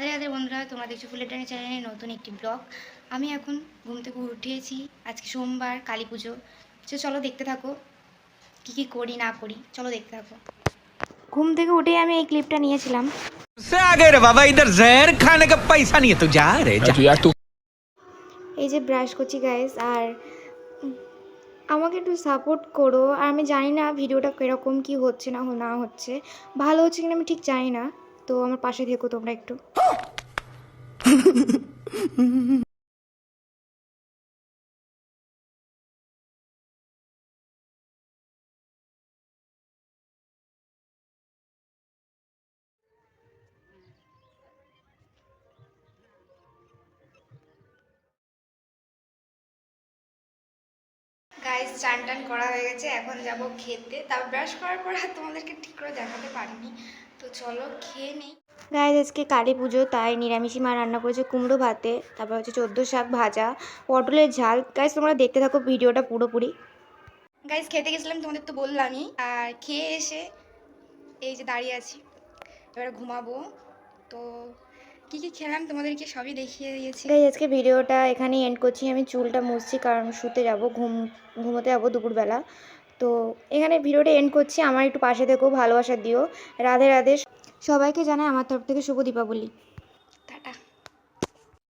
রাধে রাধে বন্ধুরা তোমরা দেখছ ফুলের ডানি চ্যানেলে নতুন একটি ব্লগ। আমি এখন ঘুম থেকে উঠেছি আজকে সোমবার কালী পুজো। সে চলো দেখতে থাকো কি কি করি না করি চলো দেখতে থাকো। ঘুম থেকে উঠে আমি এই ক্লিপটা নিয়েছিলাম। এই যে ব্রাশ করছি গাইস আর আমাকে একটু সাপোর্ট করো। আর আমি জানি না ভিডিওটা কীরকম কি হচ্ছে না না হচ্ছে। ভালো হচ্ছে কিনা আমি ঠিক জানি না। তো আমার পাশে থেকো তোমরা একটু। গাইস চান টান করা হয়ে গেছে এখন যাব খেতে। তারপর ব্রাশ করার পর আর তোমাদেরকে ঠিক করে দেখাতে পারিনি। তো চলো খেয়ে নেই। গাইজ আজকে কালী পুজো তাই নিরামিষি মা রান্না করেছে কুমড়ো ভাতে তারপর হচ্ছে চোদ্দ শাক ভাজা পটলের ঝাল। গাইজ তোমরা দেখতে থাকো ভিডিওটা পুরোপুরি। গাইজ খেতে গেছিলাম তোমাদের তো বললামই। আর খেয়ে এসে এই যে দাঁড়িয়ে আছি এবারে ঘুমাবো। তো কী কি খেলাম তোমাদেরকে সবই দেখিয়ে দিয়েছি। তাই আজকে ভিডিওটা এখানেই এন্ড করছি। আমি চুলটা মুছছি কারণ শুতে যাব, ঘুম, ঘুমোতে যাব দুপুরবেলা। তো এখানে ভিডিওটা এন্ড করছি। আমার একটু পাশে থেকেও ভালোবাসা দিও। রাধে রাধে। সবাইকে জানাই আমার তরফ থেকে শুভ দীপাবলি।